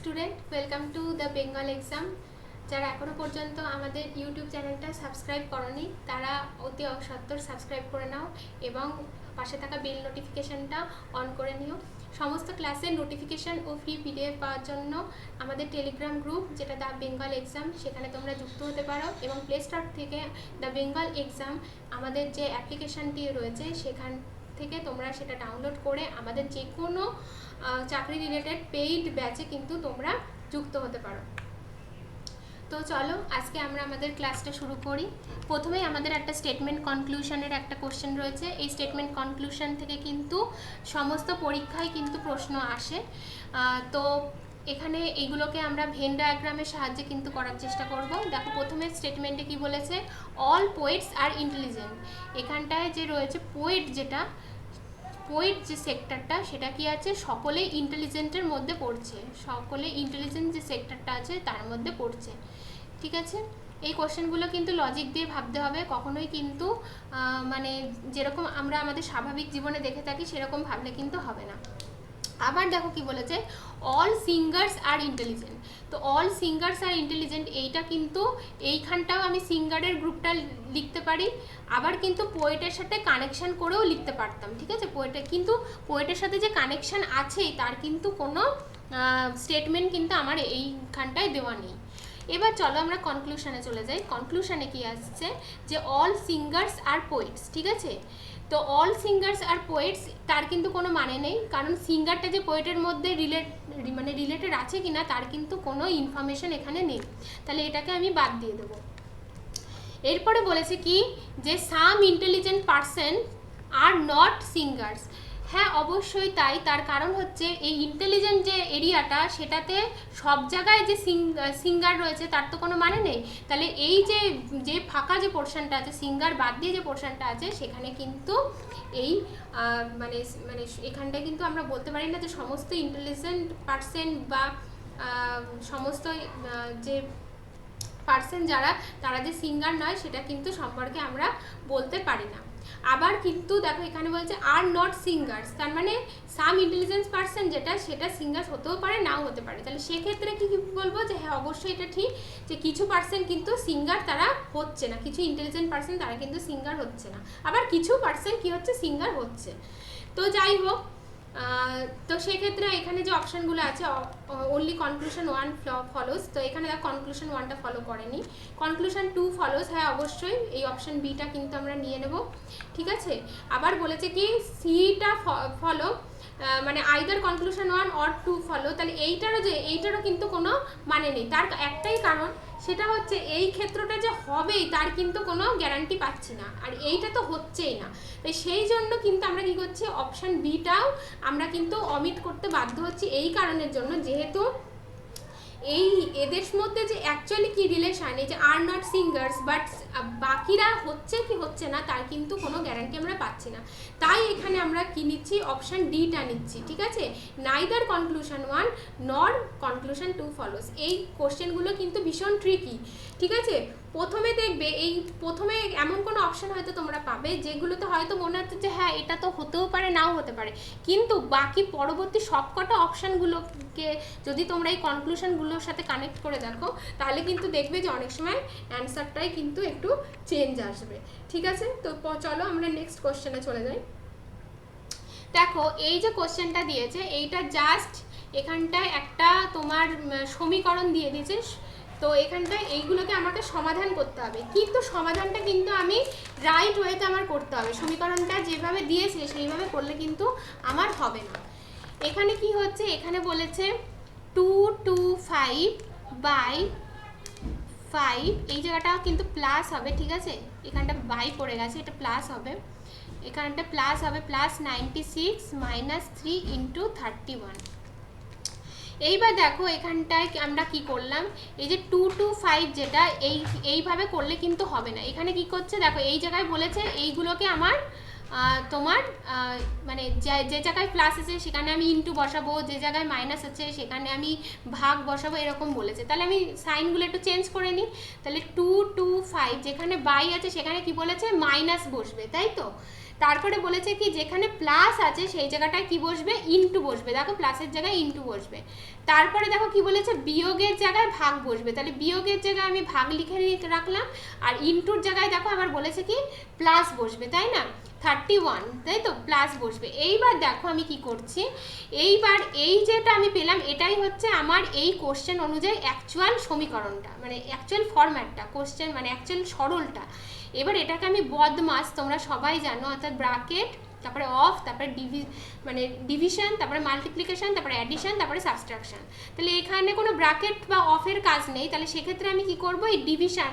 Student welcome to the Bengal exam যারা এখনও পর্যন্ত আমাদের ইউটিউব চ্যানেলটা সাবস্ক্রাইব করনি, তারা অতি সত্তর সাবস্ক্রাইব করে নাও এবং পাশে থাকা বেল নোটিফিকেশনটা অন করে নিও। সমস্ত ক্লাসের নোটিফিকেশন ও ফ্রি পিডিএফ পাওয়ার জন্য আমাদের টেলিগ্রাম গ্রুপ যেটা দ্য বেঙ্গল এক্সাম সেখানে তোমরা যুক্ত হতে পারো এবং প্লে স্টোর থেকে দ্য বেঙ্গল এক্সাম আমাদের যে অ্যাপ্লিকেশনটি রয়েছে, সেখান থেকে তোমরা সেটা ডাউনলোড করে আমাদের যে কোনো চাকরি রিলেটেড পেইড ব্যাচে কিন্তু তোমরা যুক্ত হতে পারো। তো চলো, আজকে আমরা আমাদের ক্লাসটা শুরু করি। প্রথমেই আমাদের একটা স্টেটমেন্ট কনক্লুশনের একটা কোশ্চেন রয়েছে। এই স্টেটমেন্ট কনক্লুশন থেকে কিন্তু সমস্ত পরীক্ষায় কিন্তু প্রশ্ন আসে। তো এখানে এইগুলোকে আমরা ভেন ডায়াগ্রামের সাহায্যে কিন্তু করার চেষ্টা করব। দেখো, প্রথমে স্টেটমেন্টে কি বলেছে? অল পোয়েটস আর ইন্টেলিজেন্ট এখানটায় যে রয়েছে পোয়েট যেটা পোয়েট যে সেক্টরটা, সেটা কি আছে? সকলে ইন্টেলিজেন্টের মধ্যে পড়ছে। সকলে ইন্টেলিজেন্ট যে সেক্টরটা আছে, তার মধ্যে পড়ছে। ঠিক আছে? এই কোশ্চেনগুলো কিন্তু লজিক দিয়ে ভাবতে হবে। কখনোই কিন্তু মানে যেরকম আমরা আমাদের স্বাভাবিক জীবনে দেখে থাকি, সেরকম ভাবলে কিন্তু হবে না। আবার দেখো কি বলেছে অল সিঙ্গার্স আর ইন্টেলিজেন্ট তো অল সিঙ্গার্স আর ইন্টেলিজেন্ট এইটা কিন্তু এইখানটাও আমি সিঙ্গারের গ্রুপটা লিখতে পারি, আবার কিন্তু পোয়েটের সাথে কানেকশন করেও লিখতে পারতাম, ঠিক আছে? পোয়েটের কিন্তু পোয়েটের সাথে যে কানেকশন আছেই তার কিন্তু কোনো স্টেটমেন্ট কিন্তু আমার এইখানটায় দেওয়া নেই। এবার চলো আমরা কনক্লুশনে চলে যাই। কনক্লুশনে কি আসছে যে অল সিঙ্গার্স আর পোয়েটস ঠিক আছে? তো অল সিঙ্গার্স আর পোয়েটস তার কিন্তু কোনো মানে নেই। কারণ সিঙ্গারটা যে পোয়েটের মধ্যে রিলেট মানে রিলেটেড আছে কিনা, তার কিন্তু কোনো ইনফরমেশন এখানে নেই। তাহলে এটাকে আমি বাদ দিয়ে দেবো। এরপরে বলেছে কি, যে some intelligent person are not singers হ্যাঁ অবশ্যই তাই। তার কারণ হচ্ছে এই ইন্টেলিজেন্ট যে এরিয়াটা সেটাতে সব জায়গায় যে সিঙ্গার রয়েছে, তার তো কোনো মানে নেই। তাহলে এই যে যে ফাঁকা যে পোর্শনটা আছে সিঙ্গার বাদ দিয়ে যে পোর্শনটা আছে, সেখানে কিন্তু এই মানে মানে এখানটায় কিন্তু আমরা বলতে পারি না যে সমস্ত ইন্টেলিজেন্ট পার্সেন্ট বা সমস্ত যে পার্সন যারা, তারা যে সিঙ্গার নয়, সেটা কিন্তু সম্পর্কে আমরা বলতে পারি না। আবার কিন্তু দেখো এখানে বলছে আর নট সিঙ্গার্স তার মানে সাম ইন্টেলিজেন্স পার্সন যেটা, সেটা সিঙ্গার্স হতেও পারে, নাও হতে পারে। তাহলে সেক্ষেত্রে কি বলব যে হ্যাঁ অবশ্যই এটা ঠিক যে, কিছু পার্সন কিন্তু সিঙ্গার তারা হচ্ছে না। কিছু ইন্টেলিজেন্ট পার্সন তারা কিন্তু সিঙ্গার হচ্ছে না। আবার কিছু পার্সন কি হচ্ছে? সিঙ্গার হচ্ছে। তো যাই হোক তো সেক্ষেত্রে এখানে যে অপশানগুলো আছে অনলি কনক্লুশন ওয়ান ফলোস তো এখানে দেখ কনক্লুশন ওয়ানটা ফলো করেনি। কনক্লুশন টু ফলোস হ্যাঁ অবশ্যই এই অপশান বিটা কিন্তু আমরা নিয়ে নেব। ঠিক আছে? আবার বলেছে কি সিটা ফলো মানে either conclusion one or two follow তাহলে এইটারও যে, এইটারও কিন্তু কোনো মানে নেই। তার একটাই কারণ, সেটা হচ্ছে এই ক্ষেত্রটা যে হবেই, তার কিন্তু কোনো গ্যারান্টি পাচ্ছি না। আর এইটা তো হচ্ছেই না। তাই সেই জন্য কিন্তু আমরা কি করছি অপশান বিটাও আমরা কিন্তু অমিট করতে বাধ্য হচ্ছি। এই কারণের জন্য যেহেতু এই এদের মধ্যে যে অ্যাকচুয়ালি কি রিলেশান এই যে আর নট সিঙ্গার্স বাট বাকিরা হচ্ছে কি হচ্ছে না, তার কিন্তু কোনো গ্যারান্টি আমরা পাচ্ছি না। তাই এখানে আমরা কি নিচ্ছি? অপশান ডিটা নিচ্ছি, ঠিক আছে? Neither conclusion one nor conclusion two follows এই কোশ্চেনগুলো কিন্তু ভীষণ ট্রিকি ঠিক আছে? প্রথমে দেখবে এই, প্রথমে এমন কোনো অপশন হয়তো তোমরা পাবে, যেগুলোতে হয়তো মনে হচ্ছে যে হ্যাঁ এটা তো হতেও পারে, নাও হতে পারে। কিন্তু বাকি পরবর্তী সবকটা অপশানগুলোকে যদি তোমরা এই কনক্লুশনগুলোর সাথে কানেক্ট করে দেখো, তাহলে কিন্তু দেখবে যে অনেক সময় অ্যান্সারটাই কিন্তু একটু চেঞ্জ আসবে। ঠিক আছে? তো চলো আমরা নেক্সট কোশ্চেনে চলে যাই। দেখো, এই যে কোশ্চেনটা দিয়েছে, এইটা জাস্ট এখানটায় একটা তোমার সমীকরণ দিয়ে দিয়েছে তো এখানটায় এইগুলোকে আমাকে সমাধান করতে হবে। কিন্তু সমাধানটা কিন্তু আমি রাইট ওয়েতে আমার করতে হবে। সমীকরণটা যেভাবে দিয়েছে সেইভাবে করলে কিন্তু আমার হবে না। এখানে কি হচ্ছে? এখানে বলেছে two two five by five এই জায়গাটা কিন্তু প্লাস হবে, ঠিক আছে? এখানটা বাই পড়ে গেছে, এটা প্লাস হবে। এখানটা প্লাস হবে plus ninety six minus three into thirty one এইবার দেখো এখানটায় আমরা কি করলাম? এই যে টু টু ফাইভ যেটা এই এইভাবে করলে কিন্তু হবে না। এখানে কি করছে? দেখো এই জায়গায় বলেছে, এইগুলোকে আমার তোমার মানে যে জায়গায় প্লাস আছে সেখানে আমি ইন্টু বসাবো, যে জায়গায় মাইনাস আছে সেখানে আমি ভাগ বসাবো, এরকম বলেছে। তাহলে আমি সাইনগুলো একটু চেঞ্জ করে নিই। তাহলে টু টু ফাইভ যেখানে বাই আছে সেখানে কি বলেছে? মাইনাস বসবে, তাই তো? তারপরে বলেছে কি, যেখানে প্লাস আছে সেই জায়গাটায় কি বসবে? ইনটু বসবে। দেখো প্লাসের জায়গায় ইনটু বসবে। তারপরে দেখো কি বলেছে? বিয়োগের জায়গায় ভাগ বসবে। তাহলে বিয়োগের জায়গায় আমি ভাগ লিখে রাখলাম। আর ইনটুর জায়গায় দেখো আমার বলেছে কি প্লাস বসবে, তাই না? থার্টি ওয়ান তাই তো? প্লাস বসবে। এইবার দেখো আমি কি করছি। এইবার এই যেটা আমি পেলাম, এটাই হচ্ছে আমার এই কোশ্চেন অনুযায়ী অ্যাকচুয়াল সমীকরণটা মানে অ্যাকচুয়াল ফরম্যাটটা কোশ্চেন মানে অ্যাকচুয়াল সরলটা। এবার এটাকে আমি বদমাস, তোমরা সবাই জানো, অর্থাৎ ব্রাকেট তারপরে অফ তারপরে ডিভি মানে ডিভিশন তারপরে মাল্টিপ্লিকেশন তারপরে অ্যাডিশন তারপরে সাবস্ট্রাকশন তাহলে এখানে কোনো ব্রাকেট বা অফের কাজ নেই, তাহলে সেক্ষেত্রে আমি কি করব? এই ডিভিশন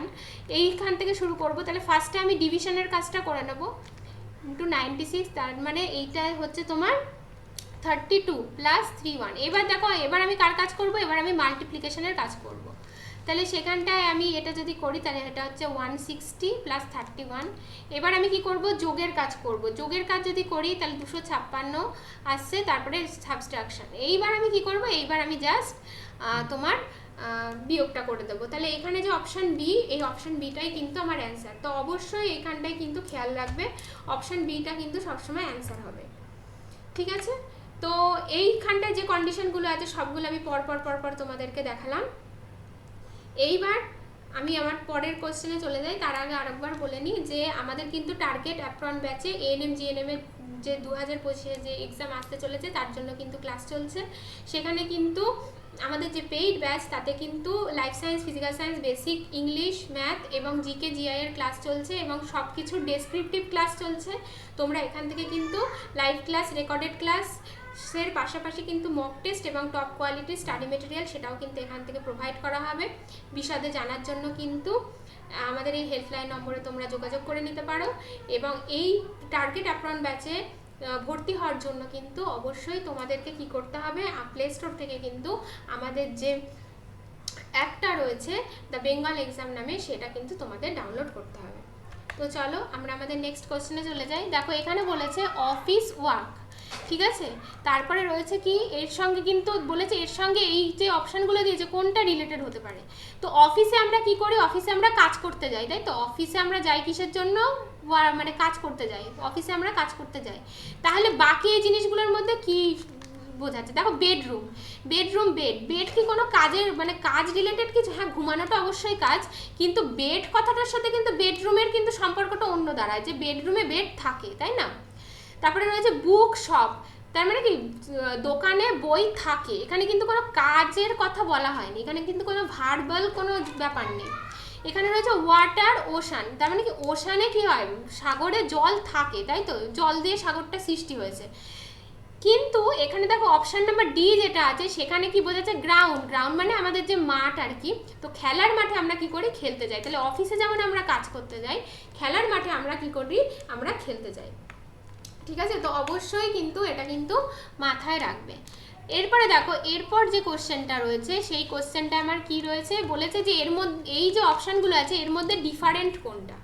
এইখান থেকে শুরু করব। তাহলে ফার্স্টে আমি ডিভিশনের কাজটা করে নেব। ইন্টু নাইনটি সিক্স তার মানে এইটা হচ্ছে তোমার thirty two plus three one এবার দেখো, এবার আমি কার কাজ করব? এবার আমি মাল্টিপ্লিকেশনের কাজ করব। তাহলে সেখানটায় আমি এটা যদি করি, তাহলে এটা হচ্ছে one sixty plus thirty one এবার আমি কি করব? যোগের কাজ করব। যোগের কাজ যদি করি, তাহলে দুশো ছাপ্পান্ন আসছে, তারপরে সাবস্ট্রাকশন এইবার আমি কি করব? এইবার আমি জাস্ট তোমার বিয়োগটা করে দেবো। তাহলে এখানে যে অপশান বি এই অপশান বিটাই কিন্তু আমার অ্যান্সার তো অবশ্যই এখানটায় কিন্তু খেয়াল রাখবে অপশান বিটা কিন্তু সবসময় অ্যান্সার হবে। ঠিক আছে? তো এইখানটায় যে কন্ডিশনগুলো আছে, সবগুলো আমি পর পর পর পর তোমাদেরকে দেখালাম। এইবার আমি আমার পরের কোশ্চেনে চলে যাই। তার আগে আরেকবার বলে নিই যে, আমাদের কিন্তু টার্গেট অ্যাপ্রন ব্যাচে এএনএম জিএনএম এর যে দু হাজার পঁচিশে যে এক্সাম আসতে চলেছে, তার জন্য কিন্তু ক্লাস চলছে। সেখানে কিন্তু আমাদের যে পেইড ব্যাচ তাতে কিন্তু life science physical science basic English math এবং জিকে জিআই এর ক্লাস চলছে এবং সব কিছুর ডেসক্রিপটিভ ক্লাস চলছে। তোমরা এখান থেকে কিন্তু লাইভ ক্লাস রেকর্ডেড ক্লাস এর পাশাপাশি কিন্তু মক টেস্ট এবং টপ কোয়ালিটি স্টাডি মেটেরিয়াল সেটাও কিন্তু এখান থেকে প্রোভাইড করা হবে। বিশদে জানার জন্য কিন্তু আমাদের এই হেল্পলাইন নম্বরে তোমরা যোগাযোগ করে নিতে পারো। এবং এই টার্গেট অ্যাপ্রন ব্যাচে ভর্তি হওয়ার জন্য কিন্তু অবশ্যই তোমাদেরকে কি করতে হবে প্লে স্টোর থেকে কিন্তু আমাদের যে অ্যাপটা রয়েছে দ্য বেঙ্গল এক্সাম নামে সেটা কিন্তু তোমাদের ডাউনলোড করতে হবে। তো চলো আমরা আমাদের নেক্সট কোশ্চেনে চলে যাই। দেখো এখানে বলেছে অফিস ওয়ার্ক ঠিক আছে? তারপরে রয়েছে কি, এর সঙ্গে কিন্তু বলেছে, এর সঙ্গে এই যে অপশানগুলো দিয়েছে কোনটা রিলেটেড হতে পারে। তো অফিসে আমরা কি করি? অফিসে আমরা কাজ করতে যাই, তাই তো? অফিসে আমরা যাই কিসের জন্য? মানে কাজ করতে যাই। অফিসে আমরা কাজ করতে যাই। তাহলে বাকি এই জিনিসগুলোর মধ্যে কি বোঝাচ্ছে? দেখো বেডরুম বেডরুম বেড বেড কি কোনো কাজের মানে কাজ রিলেটেড কিছু? হ্যাঁ ঘুমানোটা অবশ্যই কাজ, কিন্তু বেড কথাটার সাথে কিন্তু বেডরুমের কিন্তু সম্পর্কটা অন্য দাঁড়ায়। যে বেডরুমে বেড থাকে, তাই না? তারপরে রয়েছে বুক শপ তার মানে কি দোকানে বই থাকে। এখানে কিন্তু কোনো কাজের কথা বলা হয়নি, এখানে কিন্তু কোনো ভার্বাল কোনো ব্যাপার নেই। এখানে রয়েছে ওয়াটার ওশান তার মানে কি ওশানে কি হয়, সাগরে জল থাকে, তাই তো? জল দিয়ে সাগরটা সৃষ্টি হয়েছে। কিন্তু এখানে দেখো অপশান নাম্বার ডি যেটা আছে, সেখানে কি বোঝাচ্ছে গ্রাউন্ড গ্রাউন্ড মানে আমাদের যে মাঠ আর কি। তো খেলার মাঠে আমরা কি করি, খেলতে যাই। তাহলে অফিসে যেমন আমরা কাজ করতে যাই, খেলার মাঠে আমরা কি করি, আমরা খেলতে যাই। ঠিক আছে? তো অবশ্যই কিন্তু এটা কিন্তু মাথায় রাখবে। এরপরে দেখো, এরপর যে কোশ্চেনটা রয়েছে, সেই কোশ্চেনটা আমার কি রয়েছে? বলেছে যে এর মধ্যে, এই যে অপশানগুলো আছে, এর মধ্যে ডিফারেন্ট কোনটা?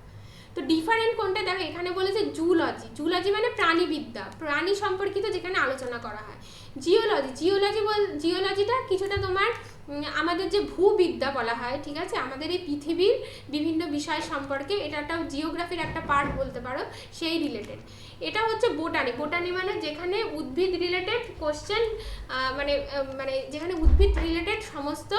তো ডিফারেন্ট কোনটা? দেখো, এখানে বলেছে জুলজি জুলজি মানে প্রাণীবিদ্যা। প্রাণী সম্পর্কিত যেখানে আলোচনা করা হয়। জিওলজি জিওলজি বল জিওলজিটা কিছুটা তোমার আমাদের যে ভূবিদ্যা বলা হয়, ঠিক আছে? আমাদের এই পৃথিবীর বিভিন্ন বিষয় সম্পর্কে এটা একটা জিওগ্রাফির একটা পার্ট বলতে পারো, সেই রিলেটেড এটা হচ্ছে বোটানি বোটানি মানে যেখানে উদ্ভিদ রিলেটেড কোশ্চেন মানে মানে যেখানে উদ্ভিদ রিলেটেড সমস্ত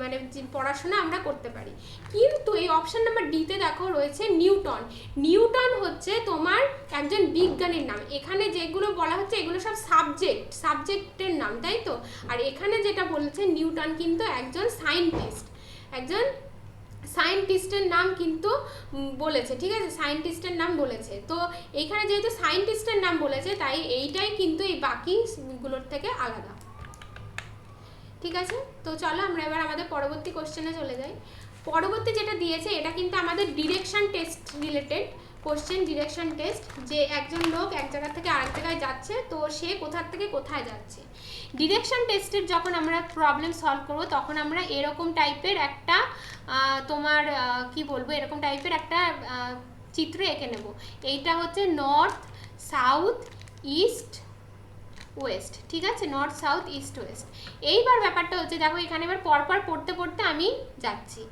মানে পড়াশোনা আমরা করতে পারি। কিন্তু এই অপশন নাম্বার ডিতে দেখো রয়েছে নিউটন। নিউটন হচ্ছে তোমার একজন বিজ্ঞানীর নাম। এখানে যেগুলো বলা হচ্ছে এগুলো সব সাবজেক্ট সাবজেক্টের নাম, তাই তো? আর এখানে যেটা বলছে নিউটন কিন্তু একজন সায়েন্টিস্ট একজন সায়েন্টিস্টের নাম কিন্তু বলেছে, ঠিক আছে? সায়েন্টিস্টের নাম বলেছে। তো এইখানে যেহেতু সায়েন্টিস্টের নাম বলেছে, তাই এইটাই কিন্তু এই বাকিগুলোর থেকে আলাদা। ঠিক আছে? তো চলো আমরা এবার আমাদের পরবর্তী কোশ্চেনে চলে যাই। পরবর্তী যেটা দিয়েছে, এটা কিন্তু আমাদের direction test related question direction test যে একজন লোক এক জায়গা থেকে আরেক জায়গায় যাচ্ছে, তো সে কোথার থেকে কোথায় যাচ্ছে? ডিরেকশন টেস্টের যখন আমরা প্রবলেম সলভ করব, তখন আমরা এরকম টাইপের একটা তোমার কি বলব? এরকম টাইপের একটা চিত্র এঁকে নেব। এইটা হচ্ছে নর্থ সাউথ ইস্ট ওয়েস্ট ঠিক আছে? নর্থ সাউথ ইস্ট ওয়েস্ট এইবার ব্যাপারটা হচ্ছে, দেখো, এখানে এবার পরপর পড়তে পড়তে আমি যাচ্ছি।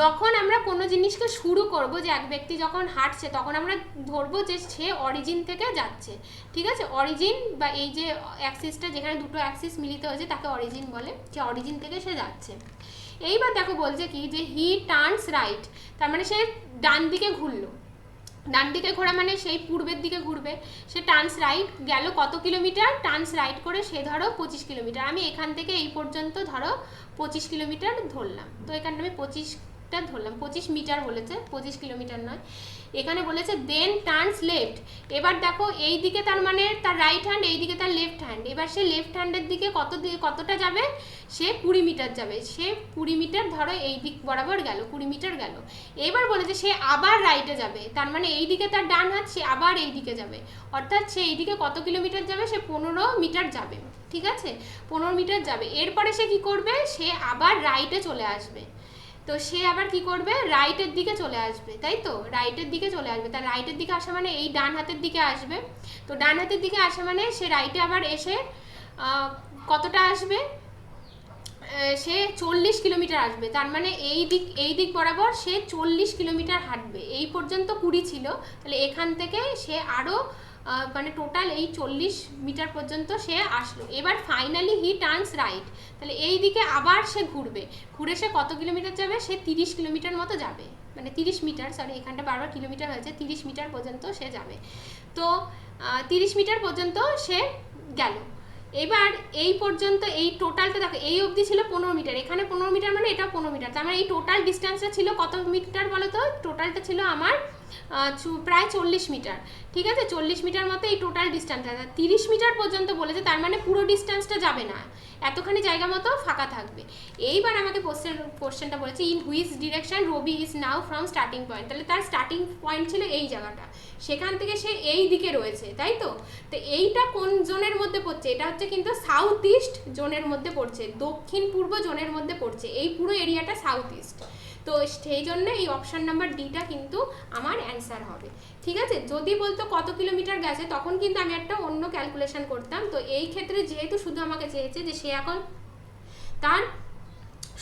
যখন আমরা কোনো জিনিসকে শুরু করব, যে এক ব্যক্তি যখন হাঁটছে, তখন আমরা ধরবো যে সে অরিজিন থেকে যাচ্ছে। ঠিক আছে? অরিজিন বা এই যে অ্যাক্সিসটা যেখানে দুটো অ্যাক্সিস মিলিত হয়েছে, তাকে অরিজিন বলে। যে অরিজিন থেকে সে যাচ্ছে। এইবার দেখো বলছে কি, যে হি টার্নস রাইট তার মানে সে ডান দিকে ঘুরলো। ডান দিকে ঘোরা মানে সেই পূর্বের দিকে ঘুরবে। সে টার্নস রাইট গেল কত কিলোমিটার টার্নস রাইট করে সে ধরো পঁচিশ কিলোমিটার আমি এখান থেকে এই পর্যন্ত ধরো পঁচিশ কিলোমিটার ধরলাম। তো এখানটা আমি পঁচিশটা ধরলাম, পঁচিশ মিটার বলেছে, পঁচিশ কিলোমিটার নয়। এখানে বলেছে দেন টার্নস লেফট এবার দেখো, এই দিকে তার মানে তার রাইট হ্যান্ড এই দিকে তার লেফট হ্যান্ড এবার সে লেফট হ্যান্ডের দিকে কত দিকে কতটা যাবে? সে কুড়ি মিটার যাবে। সে কুড়ি মিটার ধরো এই দিক বরাবর গেল, কুড়ি মিটার গেল। এবার বলেছে, সে আবার রাইটে যাবে। তার মানে এই দিকে তার ডান হাত, সে আবার এই দিকে যাবে। অর্থাৎ সে এই দিকে কত কিলোমিটার যাবে? সে পনেরো মিটার যাবে। ঠিক আছে? পনেরো মিটার যাবে। এরপরে সে কি করবে? সে আবার রাইটে চলে আসবে। তো সে আবার কি করবে? রাইটের দিকে চলে আসবে, তাই তো? রাইটের দিকে চলে আসবে। তার রাইটের দিকে আসা মানে এই ডান হাতের দিকে আসবে। তো ডান হাতের দিকে আসা মানে সে রাইটে আবার এসে কতটা আসবে? সে চল্লিশ কিলোমিটার আসবে। তার মানে এই দিক এই দিক বরাবর সে চল্লিশ কিলোমিটার হাঁটবে। এই পর্যন্ত কুড়ি ছিল। তাহলে এখান থেকে সে আরও মানে টোটাল এই চল্লিশ মিটার পর্যন্ত সে আসলো। এবার ফাইনালি হি টার্নস রাইট তাহলে এই দিকে আবার সে ঘুরবে। ঘুরে সে কত কিলোমিটার যাবে? সে তিরিশ কিলোমিটার মতো যাবে। মানে তিরিশ মিটার সরি এখানটা বারবার কিলোমিটার হয়েছে, তিরিশ মিটার পর্যন্ত সে যাবে। তো তিরিশ মিটার পর্যন্ত সে গেল। এবার এই পর্যন্ত এই টোটালটা দেখো, এই অবধি ছিল পনেরো মিটার। এখানে পনেরো মিটার মানে এটা পনেরো মিটার। তার মানে এই টোটাল ডিস্টেন্সটা ছিল কত মিটার বলো তো? টোটালটা ছিল আমার প্রায় চল্লিশ মিটার, ঠিক আছে? চল্লিশ মিটার মতো এই টোটাল ডিস্টেন্সটা তিরিশ মিটার পর্যন্ত বলেছে, তার মানে পুরো ডিস্টেন্সটা যাবে না। এতখানি জায়গা মতো ফাঁকা থাকবে। এইবার আমাকে কোশ্চেন কোশ্চেনটা বলেছে in which direction Ravi is now from starting point তাহলে তার স্টার্টিং পয়েন্ট ছিল এই জায়গাটা। সেখান থেকে সে এই দিকে রয়েছে, তাই তো? তো এইটা কোন জোনের মধ্যে পড়ছে? এটা হচ্ছে কিন্তু সাউথ ইস্ট জোনের মধ্যে পড়ছে দক্ষিণ পূর্ব জোনের মধ্যে পড়ছে। এই পুরো এরিয়াটা সাউথ ইস্ট তো সেই জন্য এই অপশান নাম্বার ডিটা কিন্তু আমার অ্যান্সার হবে। ঠিক আছে? যদি বলতো কত কিলোমিটার গেছে, তখন কিন্তু আমি একটা অন্য ক্যালকুলেশন করতাম। তো এই ক্ষেত্রে যেহেতু শুধু আমাকে চেয়েছে যে সে এখন তার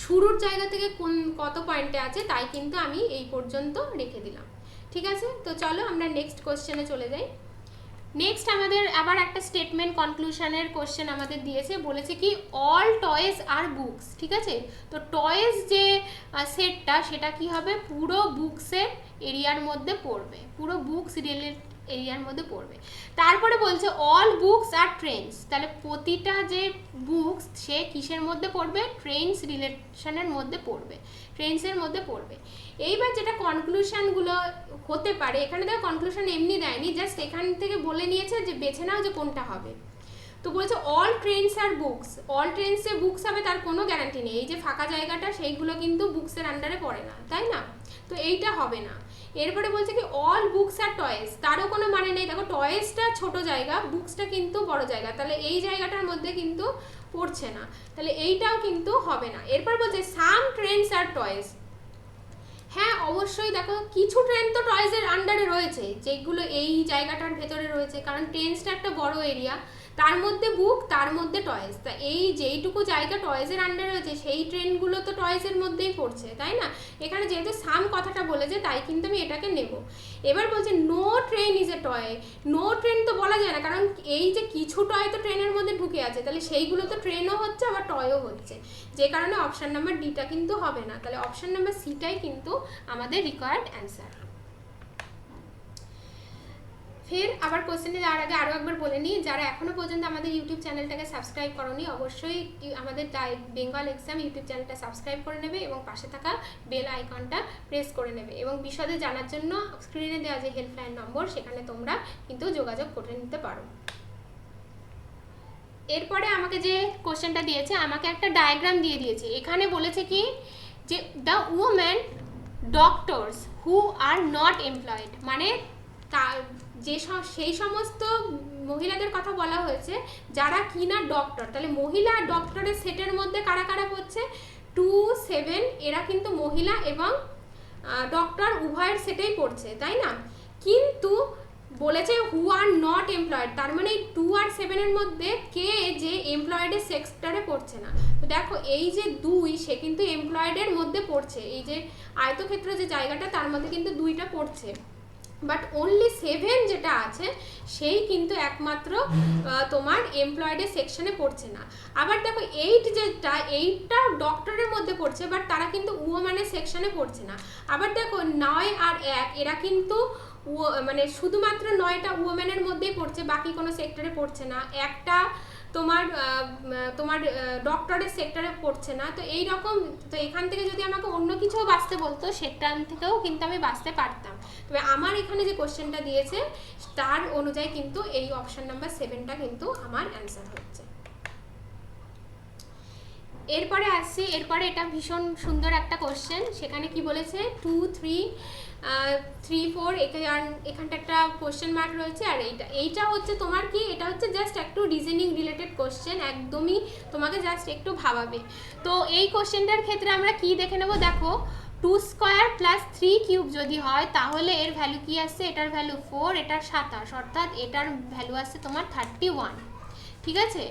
শুরুর জায়গা থেকে কোন, কত পয়েন্টে আছে, তাই কিন্তু আমি এই পর্যন্ত রেখে দিলাম। ঠিক আছে? তো চলো আমরা নেক্সট কোশ্চেনে চলে যাই। নেক্সট আমাদের আবার একটা স্টেটমেন্ট কনক্লুশনের কোশ্চেন আমাদের দিয়েছে, বলেছে কি অল টয়েস আর বুকস ঠিক আছে? তো টয়েস যে সেটটা সেটা কি হবে? পুরো বুকসের এরিয়ার মধ্যে পড়বে। পুরো বুকস রিলেট এরিয়ার মধ্যে পড়বে। তারপরে বলছে অল বুকস আর ট্রেন্স তাহলে প্রতিটা যে বুকস সে কিসের মধ্যে পড়বে? ট্রেন্স রিলেশনের মধ্যে পড়বে। ট্রেন্সের মধ্যে পড়বে। এইবার যেটা কনক্লুশনগুলো হতে পারে, এখানে দেখো কনক্লুশন এমনি দেয়নি জাস্ট এখান থেকে বলে নিয়েছে যে বেছে নাও যে কোনটা হবে। তো বলেছে all trains are books all ট্রেন্সে books হবে, তার কোনো গ্যারান্টি নেই। এই যে ফাঁকা জায়গাটা, সেইগুলো কিন্তু বুকসের আন্ডারে পড়ে না, তাই না? তো এইটা হবে না। এরপরে বলছে কি অল বুকস আর টয়েস তারও কোনো মানে নেই। দেখো টয়েসটা ছোট জায়গা বুকসটা কিন্তু বড় জায়গা। তাহলে এই জায়গাটার মধ্যে কিন্তু পড়ছে না। তাহলে এইটাও কিন্তু হবে না। এরপর বলছে সাম ট্রেন্ডস আর টয়েস হ্যাঁ অবশ্যই দেখো, কিছু ট্রেন তো টয়েসের আন্ডারে রয়েছে, যেগুলো এই জায়গাটার ভেতরে রয়েছে। কারণ ট্রেন্সটা একটা বড় এরিয়া তার মধ্যে বুক তার মধ্যে টয়েস তা এই যেইটুকু জায়গা টয়েসের আন্ডারে রয়েছে, সেই ট্রেনগুলো তো টয়েসের মধ্যেই পড়ছে, তাই না? এখানে যেহেতু সাম কথাটা বলেছে, তাই কিন্তু আমি এটাকে নেব। এবার বলছে no train is a toy no train তো বলা যায় না, কারণ এই যে কিছু টয় তো ট্রেনের মধ্যে ঢুকে আছে, তাহলে সেইগুলো তো ট্রেনও হচ্ছে, আবার টয়ও হচ্ছে। যে কারণে অপশান নাম্বার ডিটা কিন্তু হবে না। তাহলে অপশান নাম্বার সিটাই কিন্তু আমাদের রিকোয়ার্ড অ্যান্সার ফের আবার কোশ্চেনে যাওয়ার আগে আরও একবার বলে নিই, যারা এখনও পর্যন্ত আমাদের ইউটিউব চ্যানেলটাকে সাবস্ক্রাইব করনি, অবশ্যই আমাদের বেঙ্গল এক্সাম ইউটিউব চ্যানেলটা সাবস্ক্রাইব করে নেবে এবং পাশে থাকা বেল আইকনটা প্রেস করে নেবে। এবং বিশদে জানার জন্য স্ক্রিনে দেওয়া যে হেল্পলাইন নম্বর সেখানে তোমরা কিন্তু যোগাযোগ করে নিতে পারো। এরপরে আমাকে যে কোশ্চেনটা দিয়েছে, আমাকে একটা ডায়াগ্রাম দিয়ে দিয়েছে। এখানে বলেছে কি যে the women doctors who are not employed মানে যে সেই সমস্ত মহিলাদের কথা বলা হয়েছে, যারা কিনা ডক্টর তাহলে মহিলা ডক্টরের সেটের মধ্যে কারা কারা পড়ছে? টু সেভেন এরা কিন্তু মহিলা এবং ডক্টর উভয়ের সেটেই পড়ছে, তাই না? কিন্তু বলেছে হু আর নট এমপ্লয়েড তার মানে এই টু আর সেভেনের মধ্যে কে যে এমপ্লয়েডের সেক্টরে পড়ছে না। তো দেখো, এই যে দুই, সে কিন্তু এমপ্লয়েডের মধ্যে পড়ছে, এই যে আয়তক্ষেত্র যে জায়গাটা, তার মধ্যে কিন্তু দুইটা পড়ছে। বাট অনলি সেভেন যেটা আছে, সেই কিন্তু একমাত্র তোমার এমপ্লয়েডের সেকশনে পড়ছে না। আবার দেখো এইট যেটা এইটটা ডক্টরের মধ্যে পড়ছে বাট তারা কিন্তু উওম্যানের সেকশনে পড়ছে না। আবার দেখো, নয় আর এক, এরা কিন্তু মানে শুধুমাত্র নয়টা উওম্যানের মধ্যেই পড়ছে, বাকি কোনো সেক্টরে পড়ছে না। একটা তোমার তোমার ডক্টরের সেক্টরে পড়ছে না। তো এই রকম, তো এখান থেকে যদি আমাকে অন্য কিছুও বাঁচতে বলতো সেখান থেকেও কিন্তু আমি বাঁচতে পারতাম। তবে আমার এখানে যে কোশ্চেনটা দিয়েছে, তার অনুযায়ী কিন্তু এই অপশন নাম্বার সেভেনটা কিন্তু আমার অ্যান্সার হচ্ছে। এরপরে আসছি, এরপরে এটা ভীষণ সুন্দর একটা কোশ্চেন সেখানে কি বলেছে? টু থ্রি থ্রি ফোর এখানটা একটা কোশ্চেন মার্ক রয়েছে, আর এইটা এইটা হচ্ছে তোমার কি? এটা হচ্ছে জাস্ট একটু রিজনিং রিলেটেড কোশ্চেন একদমই তোমাকে জাস্ট একটু ভাবাবে। তো এই কোশ্চেনটার ক্ষেত্রে আমরা কি দেখে নেব? দেখো two square plus three cube যদি হয়, তাহলে এর ভ্যালু কি আসছে? এটার ভ্যালু ফোর এটার সাতাশ, অর্থাৎ এটার ভ্যালু আসছে তোমার থার্টি ওয়ান ঠিক আছে?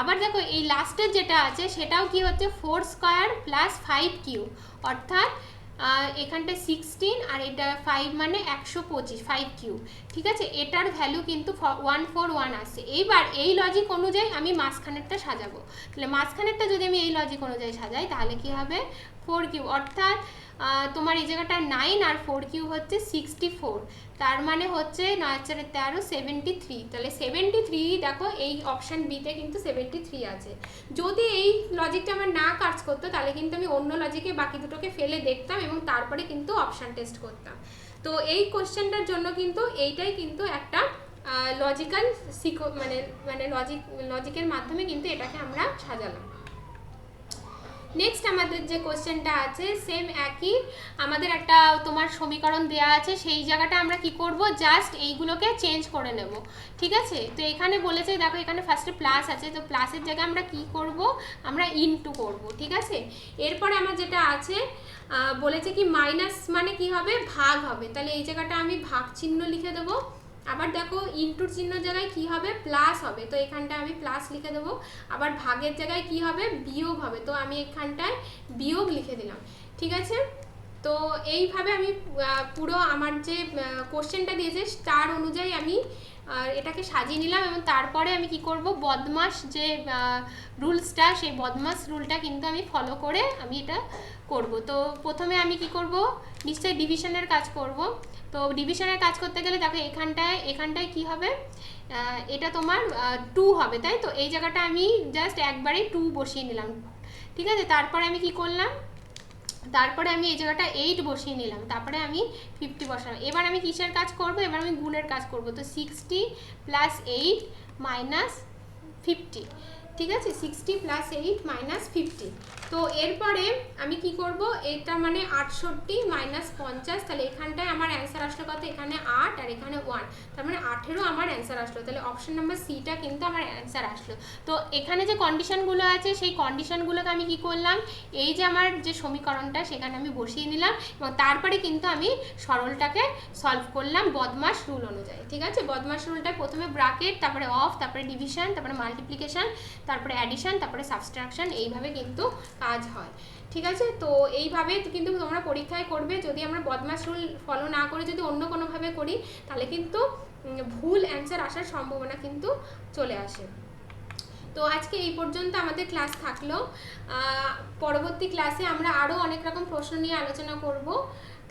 আবার দেখো, এই লাস্টের যেটা আছে, সেটাও কি হচ্ছে? Four square plus five cube অর্থাৎ এখানটা সিক্সটিন আর এটা ফাইভ মানে একশো পঁচিশ ফাইভ কিউ ঠিক আছে? এটার ভ্যালু কিন্তু ওয়ান ফোর ওয়ান আসছে এইবার এই লজিক অনুযায়ী আমি মাঝখানেরটা সাজাবো। তাহলে মাঝখানেরটা যদি আমি এই লজিক অনুযায়ী সাজাই, তাহলে কি হবে? ফোর কিউ অর্থাৎ তোমার এই জায়গাটা নাইন আর ফোর কিউ হচ্ছে সিক্সটি ফোর তার মানে হচ্ছে নয় চারে তেরো সেভেন্টি থ্রি তাহলে সেভেন্টি থ্রি দেখো, এই অপশান বিতে কিন্তু সেভেন্টি থ্রি আছে। যদি এই লজিকটা আমার না কাজ করতো, তাহলে কিন্তু আমি অন্য লজিকে বাকি দুটোকে ফেলে দেখতাম এবং তারপরে কিন্তু অপশান টেস্ট করতাম। তো এই কোশ্চেনটার জন্য কিন্তু এইটাই কিন্তু একটা লজিক্যাল সিকো মানে মানে লজিক লজিকের মাধ্যমে কিন্তু এটাকে আমরা সাজালাম। নেক্সট আমাদের যে কোশ্চেনটা আছে সেম একই। আমাদের একটা তোমার সমীকরণ দেয়া আছে, সেই জায়গাটা আমরা কি করব? জাস্ট এইগুলোকে চেঞ্জ করে নেব। ঠিক আছে? তো এখানে বলেছে, দেখো এখানে ফার্স্টে প্লাস আছে, তো প্লাসের জায়গায় আমরা কি করব? আমরা ইনটু করব, ঠিক আছে? এরপরে আমার যেটা আছে বলেছে কি মাইনাস মানে কি হবে? ভাগ হবে। তাহলে এই জায়গাটা আমি ভাগ চিহ্ন লিখে দেবো। আবার দেখো ইন্টুর চিহ্ন জায়গায় কি হবে? প্লাস হবে। তো এখানটায় আমি প্লাস লিখে দেবো। আবার ভাগের জায়গায় কি হবে? বিয়োগ হবে। তো আমি এখানটায় বিয়োগ লিখে দিলাম। ঠিক আছে? তো এইভাবে আমি পুরো আমার যে কোশ্চেনটা দিয়েছে, তার অনুযায়ী আমি এটাকে সাজিয়ে নিলাম এবং তারপরে আমি কি করব, বদমাস যে রুলসটা সেই বদমাস রুলটা কিন্তু আমি ফলো করে আমি এটা করব। তো প্রথমে আমি কি করব, নিশ্চয়ই ডিভিশনের কাজ করব। তো ডিভিশনের কাজ করতে গেলে দেখো এখানটায় এখানটায় কি হবে? এটা তোমার টু হবে, তাই তো? এই জায়গাটা আমি জাস্ট একবারেই টু বসিয়ে নিলাম। ঠিক আছে? তারপরে আমি কি করলাম তারপরে আমি এই জায়গাটা এইট বসিয়ে নিলাম, তারপরে আমি ফিফটি বসালাম। এবার আমি কিসের কাজ করব? এবার আমি গুণের কাজ করব। তো sixty plus eight minus fifty ঠিক আছে? Sixty plus eight minus fifty তো এরপরে আমি কি করব? এটা মানে আটষট্টি মাইনাস পঞ্চাশ, তাহলে এখানটায় আমার অ্যান্সার আসলো কত? এখানে আট আর এখানে ওয়ান তার মানে আঠেরো আমার অ্যান্সার আসলো। তাহলে অপশন নাম্বার সিটা কিন্তু আমার অ্যান্সার আসলো। তো এখানে যে কন্ডিশনগুলো আছে, সেই কন্ডিশনগুলোকে আমি কি করলাম? এই যে আমার যে সমীকরণটা, সেখানে আমি বসিয়ে নিলাম এবং তারপরে কিন্তু আমি সরলটাকে সলভ করলাম বদমাস রুল অনুযায়ী। ঠিক আছে? বদমাস রুলটা প্রথমে ব্রাকেট তারপরে অফ তারপরে ডিভিশন তারপরে মাল্টিপ্লিকেশন তারপরে অ্যাডিশন তারপরে সাবস্ট্রাকশান এইভাবে কিন্তু কাজ হয়। ঠিক আছে? তো এইভাবে কিন্তু তোমরা পরীক্ষায় করবে। যদি আমরা বদমাস রুল ফলো না করে যদি অন্য কোনোভাবে করি, তাহলে কিন্তু ভুল অ্যান্সার আসার সম্ভাবনা কিন্তু চলে আসে। তো আজকে এই পর্যন্ত আমাদের ক্লাস থাকল। পরবর্তী ক্লাসে আমরা আরও অনেক রকম প্রশ্ন নিয়ে আলোচনা করব।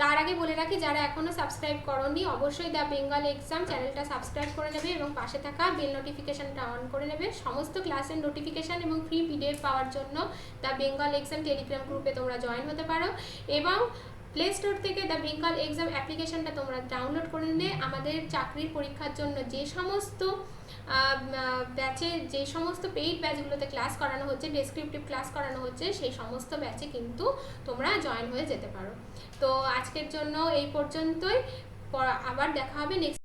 তার আগে বলে রাখি, যারা এখনও সাবস্ক্রাইব করনি, অবশ্যই দ্য বেঙ্গল এক্সাম চ্যানেলটা সাবস্ক্রাইব করে নেবে এবং পাশে থাকা বেল নোটিফিকেশনটা অন করে নেবে। সমস্ত ক্লাসের নোটিফিকেশান এবং ফ্রি পিডিএফ পাওয়ার জন্য দ্য বেঙ্গল এক্সাম টেলিগ্রাম গ্রুপে তোমরা জয়েন হতে পারো। এবং প্লে স্টোর থেকে দ্য বেঙ্গল এক্সাম অ্যাপ্লিকেশানটা তোমরা ডাউনলোড করে নিলে। আমাদের চাকরির পরীক্ষার জন্য যে সমস্ত ব্যাচে যে সমস্ত পেইড ব্যাচগুলোতে ক্লাস করানো হচ্ছে ডেসক্রিপটিভ ক্লাস করানো হচ্ছে, সেই সমস্ত ব্যাচে কিন্তু তোমরা জয়েন হয়ে যেতে পারো। তো আজকের জন্য এই পর্যন্তই। আবার দেখা হবে নেক্সট